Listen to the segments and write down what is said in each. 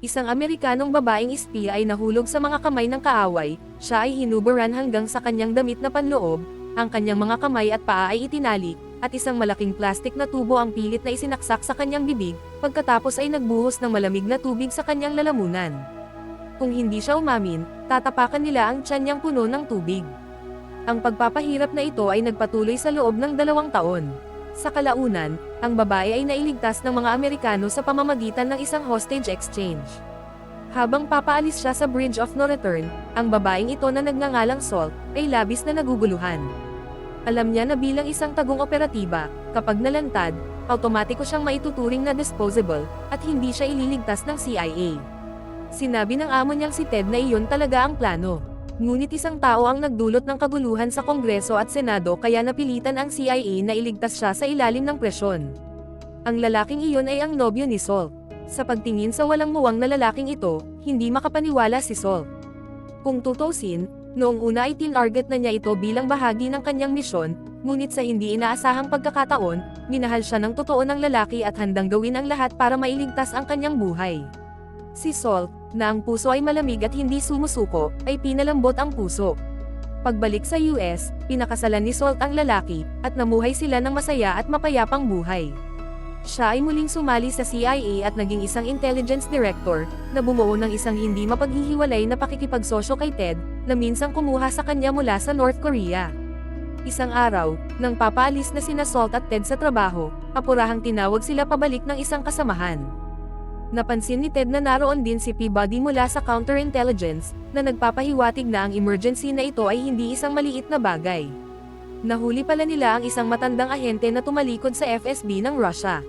isang Amerikanong babaeng espiya ay nahulog sa mga kamay ng kaaway, siya ay hinuburan hanggang sa kanyang damit na panloob, ang kanyang mga kamay at paa ay itinali, at isang malaking plastik na tubo ang pilit na isinaksak sa kanyang bibig, pagkatapos ay nagbuhos ng malamig na tubig sa kanyang lalamunan. Kung hindi siya umamin, tatapakan nila ang tiyan niyang puno ng tubig. Ang pagpapahirap na ito ay nagpatuloy sa loob ng dalawang taon. Sa kalaunan, ang babae ay nailigtas ng mga Amerikano sa pamamagitan ng isang hostage exchange. Habang papaalis siya sa Bridge of No Return, ang babaeng ito na nagngangalang Salt, ay labis na naguguluhan. Alam niya na bilang isang tagong operatiba, kapag nalantad, automatiko siyang maituturing na disposable, at hindi siya ililigtas ng CIA. Sinabi ng amo niyang si Ted na iyon talaga ang plano. Ngunit isang tao ang nagdulot ng kaguluhan sa Kongreso at Senado kaya napilitan ang CIA na iligtas siya sa ilalim ng presyon. Ang lalaking iyon ay ang nobyo ni Salt. Sa pagtingin sa walang muwang na lalaking ito, hindi makapaniwala si Salt. Kung tutusin, noong una ay tinarget na niya ito bilang bahagi ng kanyang misyon, ngunit sa hindi inaasahang pagkakataon, minahal siya ng totoo ng lalaki at handang gawin ang lahat para mailigtas ang kanyang buhay. Si Salt, na ang puso ay malamig at hindi sumusuko, ay pinalambot ang puso. Pagbalik sa US, pinakasalan ni Salt ang lalaki, at namuhay sila ng masaya at mapayapang buhay. Siya ay muling sumali sa CIA at naging isang intelligence director, na bumuo ng isang hindi mapaghihiwalay na pakikipagsosyo kay Ted, na minsang kumuha sa kanya mula sa North Korea. Isang araw, nang papaalis na sina Salt at Ted sa trabaho, apurahang tinawag sila pabalik ng isang kasamahan. Napansin ni Ted na naroon din si Peabody mula sa counterintelligence, na nagpapahiwatig na ang emergency na ito ay hindi isang maliit na bagay. Nahuli pala nila ang isang matandang ahente na tumalikod sa FSB ng Russia.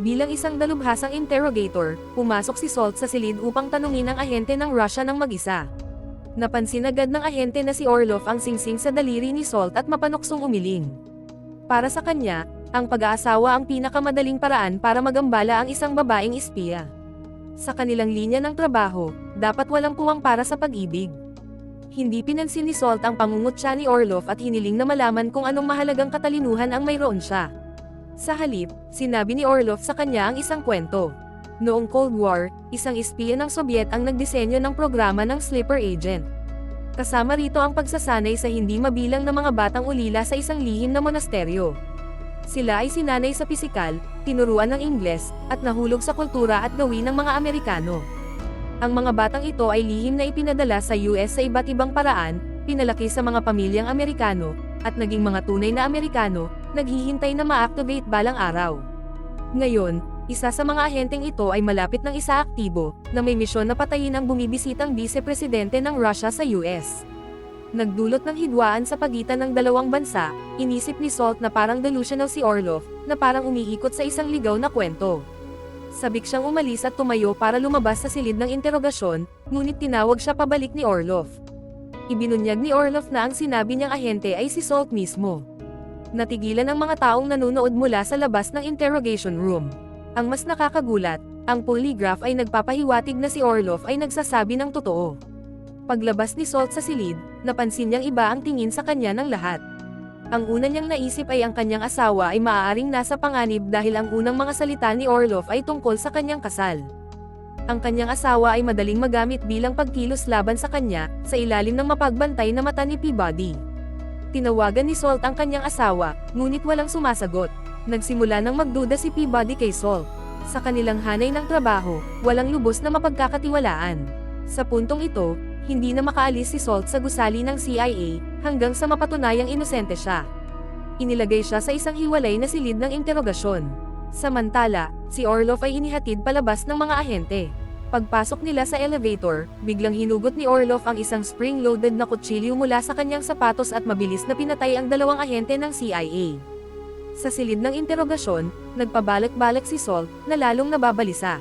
Bilang isang dalubhasang interrogator, pumasok si Salt sa silid upang tanungin ang ahente ng Russia ng mag-isa. Napansin agad ng ahente na si Orlov ang singsing sa daliri ni Salt at mapanuksong umiling. Para sa kanya, ang pag-aasawa ang pinakamadaling paraan para magambala ang isang babaeng espiya. Sa kanilang linya ng trabaho, dapat walang puwang para sa pag-ibig. Hindi pinansin ni Salt ang pangungutya ni Orlov at hiniling na malaman kung anong mahalagang katalinuhan ang mayroon siya. Sa halip, sinabi ni Orlov sa kanya ang isang kwento. Noong Cold War, isang espiya ng Soviet ang nagdisenyo ng programa ng sleeper agent. Kasama rito ang pagsasanay sa hindi mabilang na mga batang ulila sa isang lihim na monasteryo. Sila ay sinanay sa pisikal, tinuruan ng Ingles, at nahulog sa kultura at gawin ng mga Amerikano. Ang mga batang ito ay lihim na ipinadala sa US sa iba't ibang paraan, pinalaki sa mga pamilyang Amerikano, at naging mga tunay na Amerikano, naghihintay na ma-activate balang araw. Ngayon, isa sa mga ahenteng ito ay malapit ng isa aktibo, na may misyon na patayin ang bumibisitang vice-presidente ng Russia sa US. Nagdulot ng hidwaan sa pagitan ng dalawang bansa, inisip ni Salt na parang delusional si Orlov, na parang umiikot sa isang ligaw na kwento. Sabik siyang umalis at tumayo para lumabas sa silid ng interogasyon, ngunit tinawag siya pabalik ni Orlov. Ibinunyag ni Orlov na ang sinabi niyang ahente ay si Salt mismo. Natigilan ang mga taong nanonood mula sa labas ng interrogation room. Ang mas nakakagulat, ang polygraph ay nagpapahiwatig na si Orlov ay nagsasabi ng totoo. Paglabas ni Salt sa silid, napansin niyang iba ang tingin sa kanya ng lahat. Ang una niyang naisip ay ang kanyang asawa ay maaaring nasa panganib dahil ang unang mga salita ni Orlov ay tungkol sa kanyang kasal. Ang kanyang asawa ay madaling magamit bilang pagkilos laban sa kanya, sa ilalim ng mapagbantay na mata ni Peabody. Tinawagan ni Salt ang kanyang asawa, ngunit walang sumasagot. Nagsimula ng magduda si Peabody kay Salt. Sa kanilang hanay ng trabaho, walang lubos na mapagkakatiwalaan. Sa puntong ito, hindi na makaalis si Salt sa gusali ng CIA, hanggang sa mapatunayang inosente siya. Inilagay siya sa isang hiwalay na silid ng interogasyon. Samantala, si Orlov ay inihatid palabas ng mga ahente. Pagpasok nila sa elevator, biglang hinugot ni Orlov ang isang spring-loaded na kutsilyo mula sa kanyang sapatos at mabilis na pinatay ang dalawang ahente ng CIA. Sa silid ng interogasyon, nagpabalik-balik si Salt, na lalong nababalisa.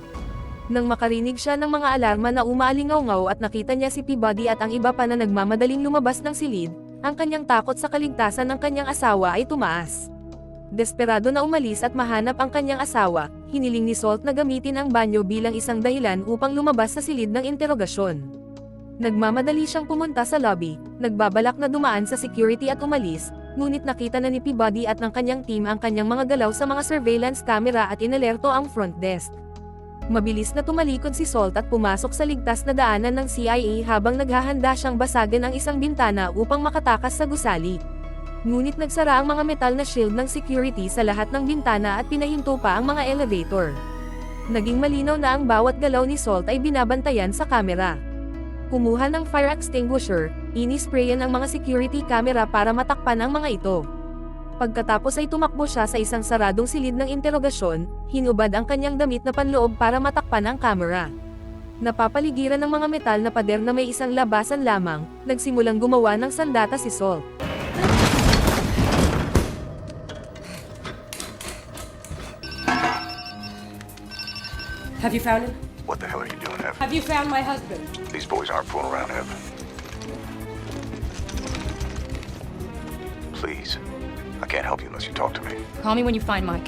Nang makarinig siya ng mga alarma na umaalingaw at nakita niya si Peabody at ang iba pa na nagmamadaling lumabas ng silid, ang kanyang takot sa kaligtasan ng kanyang asawa ay tumaas. Desperado na umalis at mahanap ang kanyang asawa, hiniling ni Salt na gamitin ang banyo bilang isang dahilan upang lumabas sa silid ng interogasyon. Nagmamadali siyang pumunta sa lobby, nagbabalak na dumaan sa security at umalis, ngunit nakita na ni Peabody at ng kanyang team ang kanyang mga galaw sa mga surveillance camera at inalerto ang front desk. Mabilis na tumalikod si Salt at pumasok sa ligtas na daanan ng CIA habang naghahanda siyang basagan ang isang bintana upang makatakas sa gusali. Ngunit nagsara ang mga metal na shield ng security sa lahat ng bintana at pinahinto pa ang mga elevator. Naging malinaw na ang bawat galaw ni Salt ay binabantayan sa kamera. Kumuha ng fire extinguisher, inisprayan ang mga security camera para matakpan ang mga ito. Pagkatapos ay tumakbo siya sa isang saradong silid ng interogasyon, hinubad ang kanyang damit na panloob para matakpan ang camera. Napapaligiran ng mga metal na pader na may isang labasan lamang, nagsimulang gumawa ng sandata si Sol. Have you found him? What the hell are you doing, Ev? Have you found my husband? These boys aren't fooling around, Ev. Please. I can't help you unless you talk to me. Call me when you find Mike.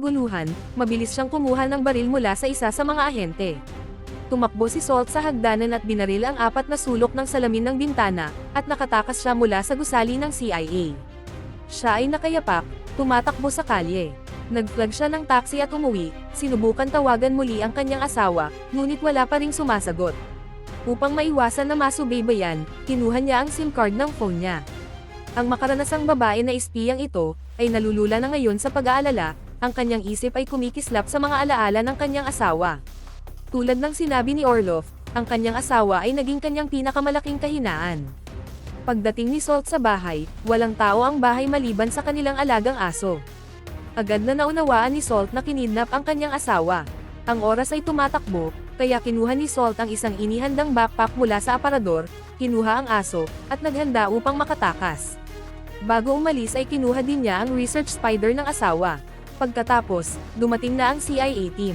Kaguluhan, mabilis siyang kumuha ng baril mula sa isa sa mga ahente. Tumakbo si Salt sa hagdanan at binaril ang apat na sulok ng salamin ng bintana, at nakatakas siya mula sa gusali ng CIA. Siya ay nakayapak, tumatakbo sa kalye. Nag-flag siya ng taxi at umuwi, sinubukan tawagan muli ang kanyang asawa, ngunit wala pa ring sumasagot. Upang maiwasan na masubaybayan, kinuha niya ang SIM card ng phone niya. Ang makaranasang babae na espiyang ito, ay nalulula na ngayon sa pag-aalala, ang kanyang isip ay kumikislap sa mga alaala ng kanyang asawa. Tulad ng sinabi ni Orlov, ang kanyang asawa ay naging kanyang pinakamalaking kahinaan. Pagdating ni Salt sa bahay, walang tao ang bahay maliban sa kanilang alagang aso. Agad na naunawaan ni Salt na kinidnap ang kanyang asawa. Ang oras ay tumatakbo, kaya kinuha ni Salt ang isang inihandang backpack mula sa aparador, kinuha ang aso, at naghanda upang makatakas. Bago umalis ay kinuha din niya ang research spider ng asawa. Pagkatapos, dumating na ang CIA team.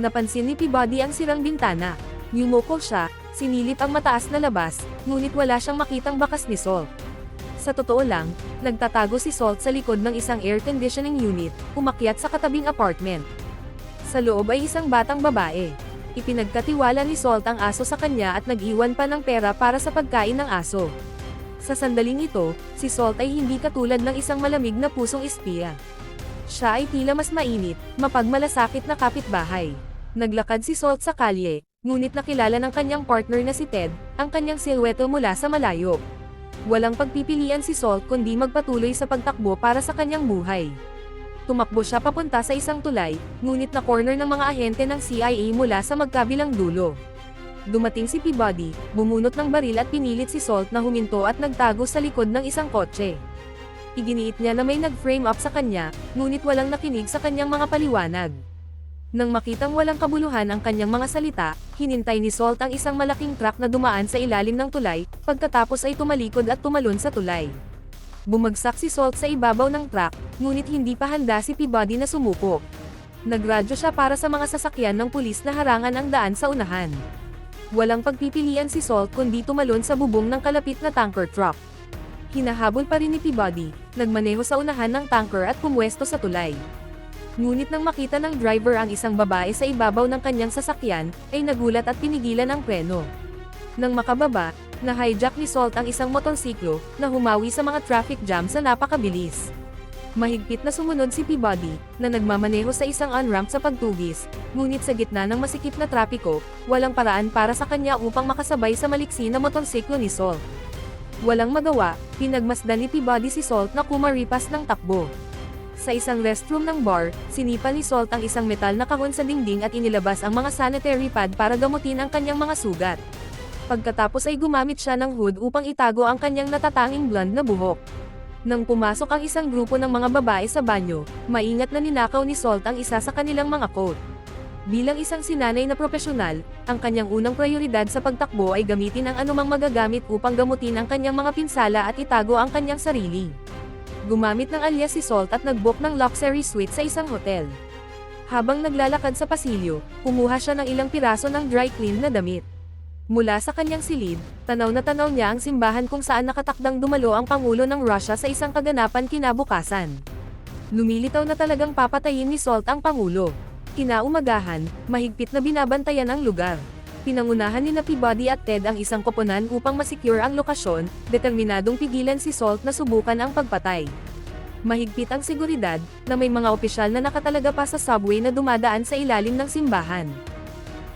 Napansin ni Peabody ang sirang bintana. Yumoko siya, sinilip ang mataas na labas, ngunit wala siyang makitang bakas ni Salt. Sa totoo lang, nagtatago si Salt sa likod ng isang air conditioning unit, umakyat sa katabing apartment. Sa loob ay isang batang babae. Ipinagkatiwala ni Salt ang aso sa kanya at nag-iwan pa ng pera para sa pagkain ng aso. Sa sandaling ito, si Salt ay hindi katulad ng isang malamig na pusong espiya. Siya ay tila mas mainit, mapagmalasakit na kapitbahay. Naglakad si Salt sa kalye, ngunit nakilala ng kanyang partner na si Ted, ang kanyang silweto mula sa malayo. Walang pagpipilian si Salt kundi magpatuloy sa pagtakbo para sa kanyang buhay. Tumakbo siya papunta sa isang tulay, ngunit na corner ng mga ahente ng CIA mula sa magkabilang dulo. Dumating si Peabody, bumunot ng baril at pinilit si Salt na huminto at nagtago sa likod ng isang kotse. Iginiit niya na may nag-frame up sa kanya, ngunit walang nakinig sa kanyang mga paliwanag. Nang makitang walang kabuluhan ang kanyang mga salita, hinintay ni Salt ang isang malaking truck na dumaan sa ilalim ng tulay, pagkatapos ay tumalikod at tumalon sa tulay. Bumagsak si Salt sa ibabaw ng truck, ngunit hindi pa handa si Peabody na sumuko. Nagradyo siya para sa mga sasakyan ng pulis na harangan ang daan sa unahan. Walang pagpipilian si Salt kundi tumalon sa bubong ng kalapit na tanker truck. Hinahabol pa rin ni Peabody, nagmaneho sa unahan ng tanker at pumwesto sa tulay. Ngunit nang makita ng driver ang isang babae sa ibabaw ng kanyang sasakyan, ay nagulat at pinigilan ang preno. Nang makababa, na-hijack ni Salt ang isang motorsiklo, na humawi sa mga traffic jam sa napakabilis. Mahigpit na sumunod si Peabody, na nagmamaneho sa isang on-ramp sa pagtugis, ngunit sa gitna ng masikip na trapiko, walang paraan para sa kanya upang makasabay sa maliksi na motorsiklo ni Salt. Walang magawa, pinagmasdan ni Peabody si Salt na kumaripas ng takbo. Sa isang restroom ng bar, sinipa ni Salt ang isang metal na kahon sa dingding at inilabas ang mga sanitary pad para gamutin ang kanyang mga sugat. Pagkatapos ay gumamit siya ng hood upang itago ang kanyang natatanging blonde na buhok. Nang pumasok ang isang grupo ng mga babae sa banyo, maingat na ninakaw ni Salt ang isa sa kanilang mga coat. Bilang isang sinanay na propesyonal, ang kanyang unang prioridad sa pagtakbo ay gamitin ang anumang magagamit upang gamutin ang kanyang mga pinsala at itago ang kanyang sarili. Gumamit ng alias si Salt at nagbook ng luxury suite sa isang hotel. Habang naglalakad sa pasilyo, kumuha siya ng ilang piraso ng dry clean na damit. Mula sa kanyang silid, tanaw na tanaw niya ang simbahan kung saan nakatakdang dumalo ang Pangulo ng Russia sa isang kaganapan kinabukasan. Lumilitaw na talagang papatayin ni Salt ang Pangulo. Kinaumagahan, mahigpit na binabantayan ang lugar. Pinangunahan ni na Peabody at Ted ang isang koponan upang masecure ang lokasyon, determinadong pigilan si Salt na subukan ang pagpatay. Mahigpit ang seguridad, na may mga opisyal na nakatalaga pa sa subway na dumadaan sa ilalim ng simbahan.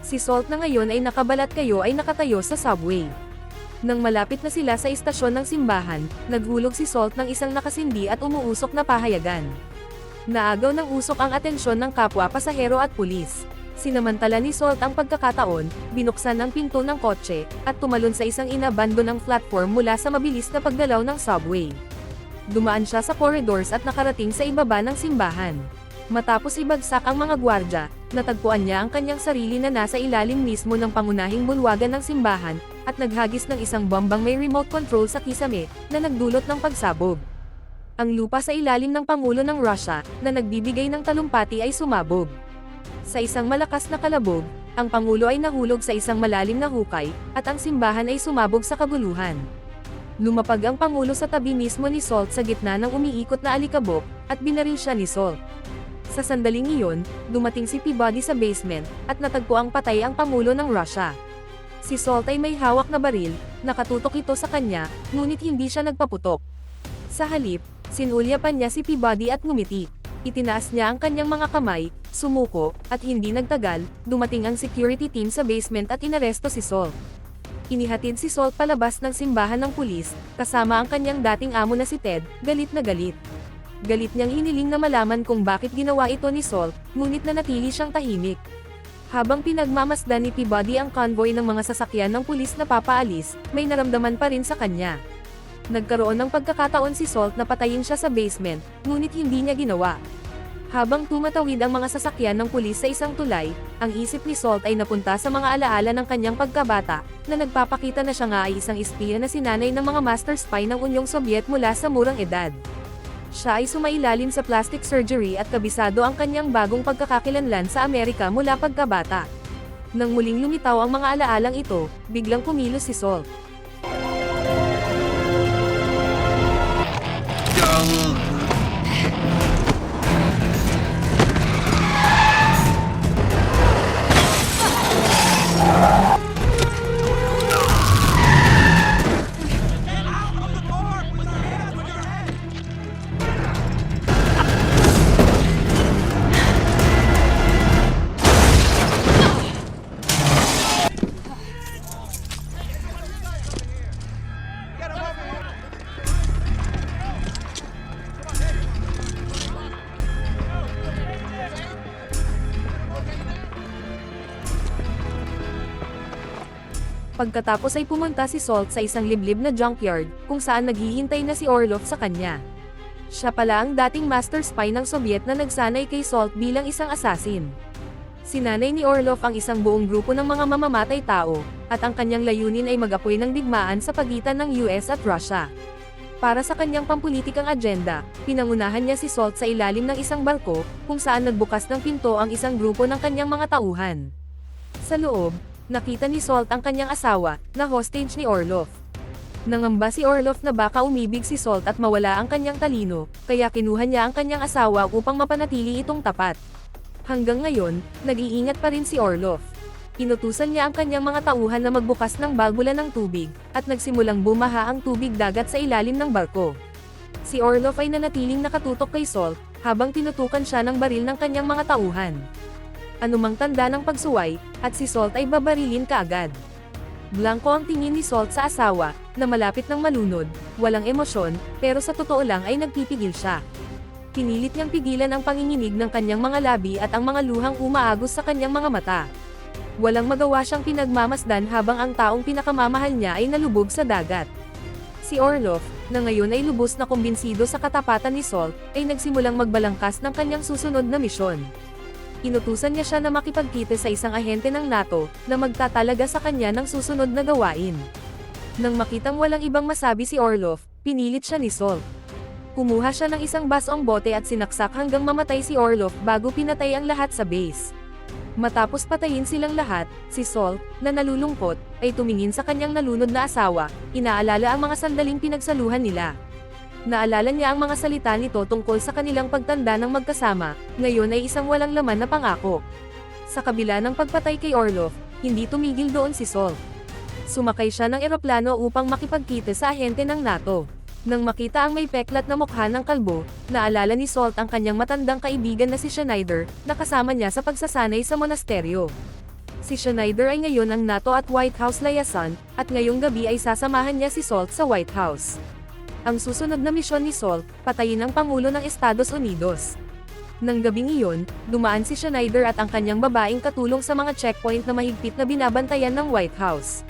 Si Salt na ngayon ay nakabalat kayo ay nakatayo sa subway. Nang malapit na sila sa istasyon ng simbahan, naghulog si Salt ng isang nakasindi at umuusok na pahayagan. Naagaw ng usok ang atensyon ng kapwa pasahero at pulis. Sinamantala ni Salt ang pagkakataon, binuksan ang pinto ng kotse, at tumalon sa isang inabando ng platform mula sa mabilis na pagdalaw ng subway. Dumaan siya sa corridors at nakarating sa ibaba ng simbahan. Matapos ibagsak ang mga gwardya, natagpuan niya ang kanyang sarili na nasa ilalim mismo ng pangunahing bulwagan ng simbahan, at naghagis ng isang bombang may remote control sa kisame, na nagdulot ng pagsabog. Ang lupa sa ilalim ng Pangulo ng Russia, na nagbibigay ng talumpati ay sumabog. Sa isang malakas na kalabog, ang Pangulo ay nahulog sa isang malalim na hukay, at ang simbahan ay sumabog sa kaguluhan. Lumapag ang Pangulo sa tabi mismo ni Salt sa gitna ng umiikot na alikabok, at binaril siya ni Salt. Sa sandaling iyon, dumating si Peabody sa basement, at natagpo ang patay ang Pangulo ng Russia. Si Salt ay may hawak na baril, nakatutok ito sa kanya, ngunit hindi siya nagpaputok. Sa halip, sinulyapan niya si Peabody at ngumiti. Itinaas niya ang kanyang mga kamay, sumuko, at hindi nagtagal, dumating ang security team sa basement at inaresto si Salt. Inihatid si Salt palabas ng simbahan ng pulis, kasama ang kanyang dating amo na si Ted, galit na galit. Galit niyang hiniling na malaman kung bakit ginawa ito ni Salt, ngunit nanatili siyang tahimik. Habang pinagmamasdan ni Peabody ang convoy ng mga sasakyan ng pulis na papaalis, may naramdaman pa rin sa kanya. Nagkaroon ng pagkakataon si Salt na patayin siya sa basement, ngunit hindi niya ginawa. Habang tumatawid ang mga sasakyan ng pulis sa isang tulay, ang isip ni Salt ay napunta sa mga alaala ng kanyang pagkabata, na nagpapakita na siya nga ay isang espiya na sinanay ng mga master spy ng Unyong Sobyet mula sa murang edad. Siya ay sumailalim sa plastic surgery at kabisado ang kanyang bagong pagkakakilanlan sa Amerika mula pagkabata. Nang muling lumitaw ang mga alaalang ito, biglang kumilos si Salt. Pagkatapos ay pumunta si Salt sa isang liblib na junkyard, kung saan naghihintay na si Orlov sa kanya. Siya pala ang dating master spy ng Soviet na nagsanay kay Salt bilang isang assassin. Sinanay ni Orlov ang isang buong grupo ng mga mamamatay tao, at ang kanyang layunin ay mag-apoy ng digmaan sa pagitan ng US at Russia. Para sa kanyang pampulitikang agenda, pinangunahan niya si Salt sa ilalim ng isang barko, kung saan nagbukas ng pinto ang isang grupo ng kanyang mga tauhan. Sa loob, nakita ni Salt ang kanyang asawa, na hostage ni Orlov. Nangamba si Orlov na baka umibig si Salt at mawala ang kanyang talino, kaya kinuha niya ang kanyang asawa upang mapanatili itong tapat. Hanggang ngayon, nag-iingat pa rin si Orlov. Inutusan niya ang kanyang mga tauhan na magbukas ng balbula ng tubig, at nagsimulang bumaha ang tubig dagat sa ilalim ng barko. Si Orlov ay nanatiling nakatutok kay Salt, habang tinutukan siya ng baril ng kanyang mga tauhan. Anumang tanda ng pagsuway, at si Salt ay babarilin kaagad. Blanco ang tingin ni Salt sa asawa, na malapit ng malunod, walang emosyon, pero sa totoo lang ay nagpipigil siya. Pinilit niyang pigilan ang panginginig ng kanyang mga labi at ang mga luhang umaagos sa kanyang mga mata. Walang magawa siyang pinagmamasdan habang ang taong pinakamamahal niya ay nalubog sa dagat. Si Orlov, na ngayon ay lubos na kumbinsido sa katapatan ni Salt, ay nagsimulang magbalangkas ng kanyang susunod na misyon. Inutusan niya siya na makipagkita sa isang ahente ng NATO, na magtatalaga sa kanya ng susunod na gawain. Nang makitang walang ibang masabi si Orlov, pinilit siya ni Salt. Kumuha siya ng isang basong bote at sinaksak hanggang mamatay si Orlov bago pinatay ang lahat sa base. Matapos patayin silang lahat, si Salt, na nalulungkot, ay tumingin sa kanyang nalunod na asawa, inaalala ang mga sandaling pinagsaluhan nila. Naalala niya ang mga salita nito tungkol sa kanilang pagtanda ng magkasama, ngayon ay isang walang laman na pangako. Sa kabila ng pagpatay kay Orlov, hindi tumigil doon si Salt. Sumakay siya ng eroplano upang makipagkita sa ahente ng NATO. Nang makita ang may peklat na mukha ng kalbo, naalala ni Salt ang kanyang matandang kaibigan na si Schneider, na kasama niya sa pagsasanay sa monasteryo. Si Schneider ay ngayon ang NATO at White House liaison, at ngayong gabi ay sasamahan niya si Salt sa White House. Ang susunod na misyon ni Salt, patayin ang Pangulo ng Estados Unidos. Nang gabing iyon, dumaan si Schneider at ang kanyang babaeng katulong sa mga checkpoint na mahigpit na binabantayan ng White House.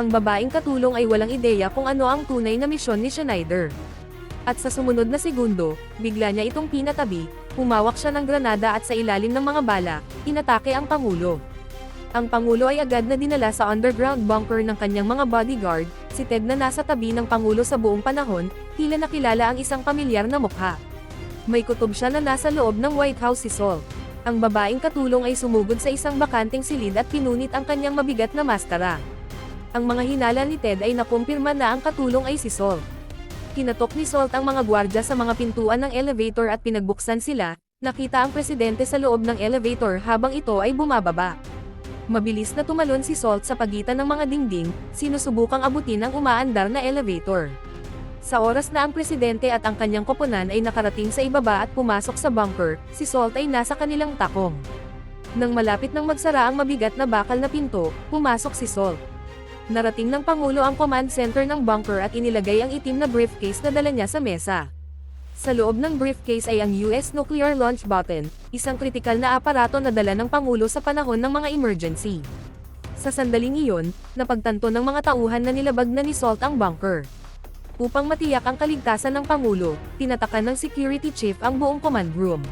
Ang babaeng katulong ay walang ideya kung ano ang tunay na misyon ni Schneider. At sa sumunod na segundo, bigla niya itong pinatabi, humawak siya ng granada at sa ilalim ng mga bala, inatake ang Pangulo. Ang Pangulo ay agad na dinala sa underground bunker ng kanyang mga bodyguard, si Ted na nasa tabi ng Pangulo sa buong panahon, tila nakilala ang isang pamilyar na mukha. May kutob siya na nasa loob ng White House si Saul. Ang babaeng katulong ay sumugod sa isang bakanting silid at pinunit ang kanyang mabigat na maskara. Ang mga hinala ni Ted ay nakumpirma na ang katulong ay si Saul. Kinatok ni Salt ang mga gwardya sa mga pintuan ng elevator at pinagbuksan sila, nakita ang presidente sa loob ng elevator habang ito ay bumababa. Mabilis na tumalon si Salt sa pagitan ng mga dingding, sinusubukang abutin ang umaandar na elevator. Sa oras na ang presidente at ang kanyang koponan ay nakarating sa ibaba at pumasok sa bunker, si Salt ay nasa kanilang takong. Nang malapit nang magsara ang mabigat na bakal na pinto, pumasok si Salt. Narating ng Pangulo ang command center ng bunker at inilagay ang itim na briefcase na dala niya sa mesa. Sa loob ng briefcase ay ang US Nuclear Launch Button, isang kritikal na aparato na dala ng Pangulo sa panahon ng mga emergency. Sa sandaling iyon, napagtanto ng mga tauhan na nilabag na ni Salt ang bunker. Upang matiyak ang kaligtasan ng Pangulo, tinatakan ng security chief ang buong command room.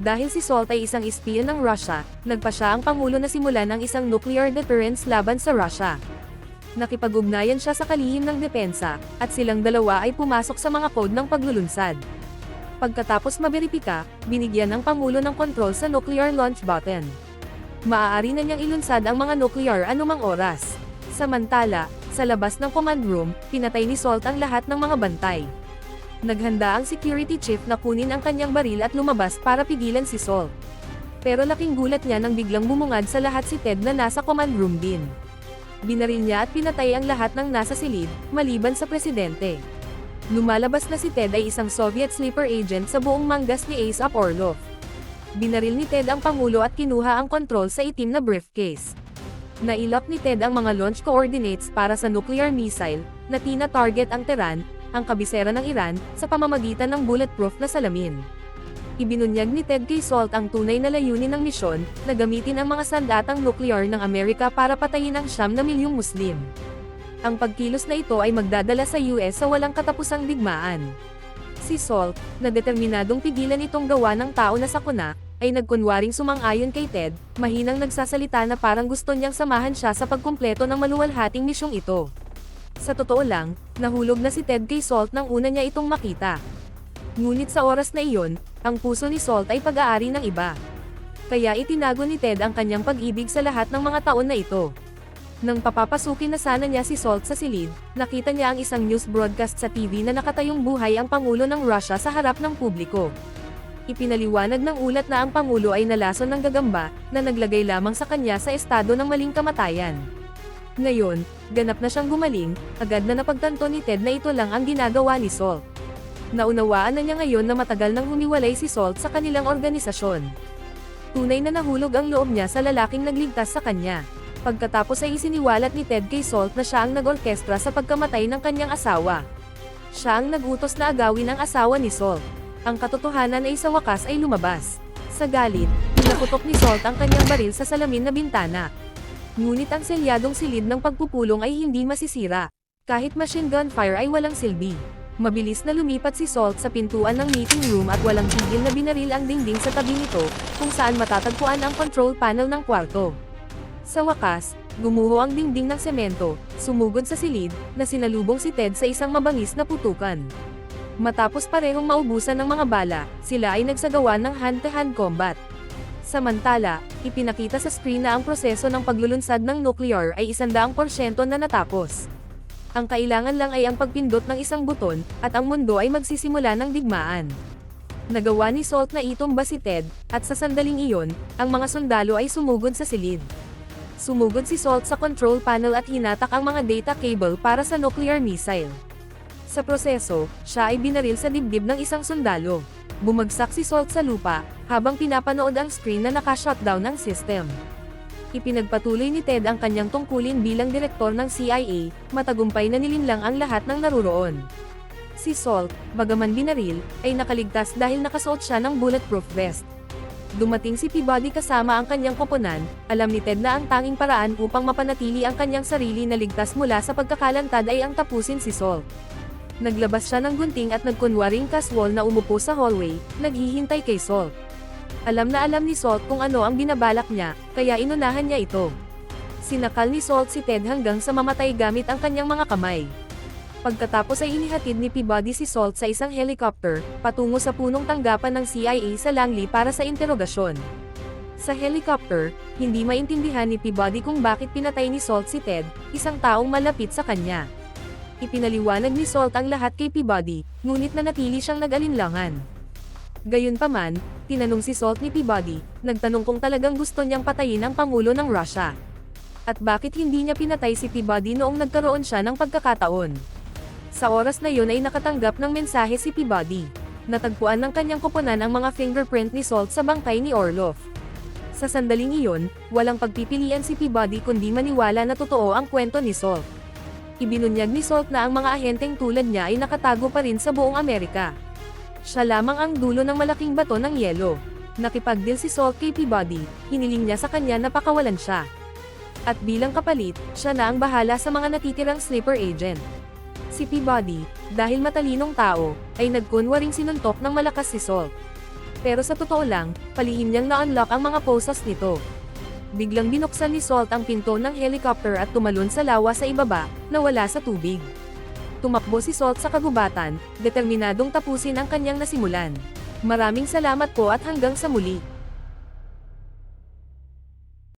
Dahil si Salt ay isang espion ng Russia, nagpa siya ang Pangulo na simulan ang isang nuclear deterrence laban sa Russia. Nakipag-ugnayan siya sa kalihim ng depensa, at silang dalawa ay pumasok sa mga code ng paglulunsad. Pagkatapos maberipika, binigyan ng Pangulo ng kontrol sa nuclear launch button. Maaari na niyang ilunsad ang mga nuclear anumang oras. Samantala, sa labas ng command room, pinatay ni Salt ang lahat ng mga bantay. Naghanda ang security chief na kunin ang kanyang baril at lumabas para pigilan si Salt. Pero laking gulat niya nang biglang bumungad sa lahat si Ted na nasa command room din. Binaril niya at pinatay ang lahat ng nasa silid, maliban sa presidente. Lumalabas na si Ted ay isang Soviet sleeper agent sa buong manggas ni Ace Up Orlov. Binaril ni Ted ang Pangulo at kinuha ang kontrol sa itim na briefcase. Nailap ni Ted ang mga launch coordinates para sa nuclear missile, na tina-target ang Tehran, ang kabisera ng Iran, sa pamamagitan ng bulletproof na salamin. Ibinunyag ni Ted kay Salt ang tunay na layunin ng misyon, na gamitin ang mga sandatang nuklear ng Amerika para patayin ang siyam na milyong Muslim. Ang pagkilos na ito ay magdadala sa US sa walang katapusang digmaan. Si Salt, na determinadong pigilan itong gawa ng tao na sakuna, ay nagkunwaring sumang-ayon kay Ted, mahinang nagsasalita na parang gusto niyang samahan siya sa pagkumpleto ng maluwalhating misyong ito. Sa totoo lang, nahulog na si Ted kay Salt nang una niya itong makita. Ngunit sa oras na iyon, ang puso ni Salt ay pag-aari ng iba. Kaya itinago ni Ted ang kanyang pag-ibig sa lahat ng mga taon na ito. Nang papapasukin na sana niya si Salt sa silid, nakita niya ang isang news broadcast sa TV na nakatayong buhay ang Pangulo ng Russia sa harap ng publiko. Ipinaliwanag ng ulat na ang Pangulo ay nalason ng gagamba, na naglagay lamang sa kanya sa estado ng maling kamatayan. Ngayon, ganap na siyang gumaling, agad na napagtanto ni Ted na ito lang ang ginagawa ni Salt. Naunawaan na niya ngayon na matagal nang humiwalay si Salt sa kanilang organisasyon. Tunay na nahulog ang loob niya sa lalaking nagligtas sa kanya. Pagkatapos ay isiniwalat ni Ted kay Salt na siya ang nag-orkestra sa pagkamatay ng kanyang asawa. Siya ang nagutos na agawin ang asawa ni Salt. Ang katotohanan ay sa wakas ay lumabas. Sa galit, pinaputok ni Salt ang kanyang baril sa salamin na bintana. Ngunit ang selyadong silid ng pagpupulong ay hindi masisira. Kahit machine gun fire ay walang silbi. Mabilis na lumipat si Salt sa pintuan ng meeting room at walang tigil na binaril ang dingding sa tabi nito, kung saan matatagpuan ang control panel ng kwarto. Sa wakas, gumuho ang dingding ng semento, sumugod sa silid, na sinalubong si Ted sa isang mabangis na putukan. Matapos parehong maubusan ng mga bala, sila ay nagsagawa ng hand-to-hand combat. Samantala, ipinakita sa screen na ang proseso ng paglulunsad ng nuclear ay isandaang porsyento na natapos. Ang kailangan lang ay ang pagpindot ng isang buton, at ang mundo ay magsisimula ng digmaan. Nagawa ni Salt na itumba si Ted, at sa sandaling iyon, ang mga sundalo ay sumugod sa silid. Sumugod si Salt sa control panel at hinatak ang mga data cable para sa nuclear missile. Sa proseso, siya ay binaril sa dibdib ng isang sundalo. Bumagsak si Salt sa lupa, habang pinapanood ang screen na naka-shutdown ng system. Ipinagpatuloy ni Ted ang kanyang tungkulin bilang direktor ng CIA, matagumpay na nilinlang ang lahat ng naruroon. Si Salt, bagaman binaril, ay nakaligtas dahil nakasuot siya ng bulletproof vest. Dumating si Peabody kasama ang kanyang koponan, alam ni Ted na ang tanging paraan upang mapanatili ang kanyang sarili na ligtas mula sa pagkakalantad ay ang tapusin si Salt. Naglabas siya ng gunting at nagkunwaring casual na umupo sa hallway, naghihintay kay Salt. Alam na alam ni Salt kung ano ang binabalak niya, kaya inunahan niya ito. Sinakal ni Salt si Ted hanggang sa mamatay gamit ang kanyang mga kamay. Pagkatapos ay inihatid ni Peabody si Salt sa isang helicopter, patungo sa punong tanggapan ng CIA sa Langley para sa interogasyon. Sa helicopter, hindi maintindihan ni Peabody kung bakit pinatay ni Salt si Ted, isang taong malapit sa kanya. Ipinaliwanag ni Salt ang lahat kay Peabody, ngunit nanatili siyang nag-alinlangan. Gayunpaman, tinanong si Salt ni Peabody, nagtanong kung talagang gusto niyang patayin ang Pangulo ng Russia. At bakit hindi niya pinatay si Peabody noong nagkaroon siya ng pagkakataon. Sa oras na yun ay nakatanggap ng mensahe si Peabody. Natagpuan ng kanyang koponan ang mga fingerprint ni Salt sa bangkay ni Orlov. Sa sandaling iyon, walang pagpipilian si Peabody kundi maniwala na totoo ang kwento ni Salt. Ibinunyag ni Salt na ang mga ahenteng tulad niya ay nakatago pa rin sa buong Amerika. Siya lamang ang dulo ng malaking bato ng yelo. Nakipagdeal si Salt kay Peabody, hiniling niya sa kanya na pakawalan siya. At bilang kapalit, siya na ang bahala sa mga natitirang sleeper agent. Si Peabody, dahil matalinong tao, ay nagkunwaring sinuntok ng malakas si Salt. Pero sa totoo lang, palihim niyang na-unlock ang mga poses nito. Biglang binuksan ni Salt ang pinto ng helicopter at tumalon sa lawa sa ibaba, na wala sa tubig. Tumakbo si Salt sa kagubatan, determinadong tapusin ang kanyang nasimulan. Maraming salamat po at hanggang sa muli.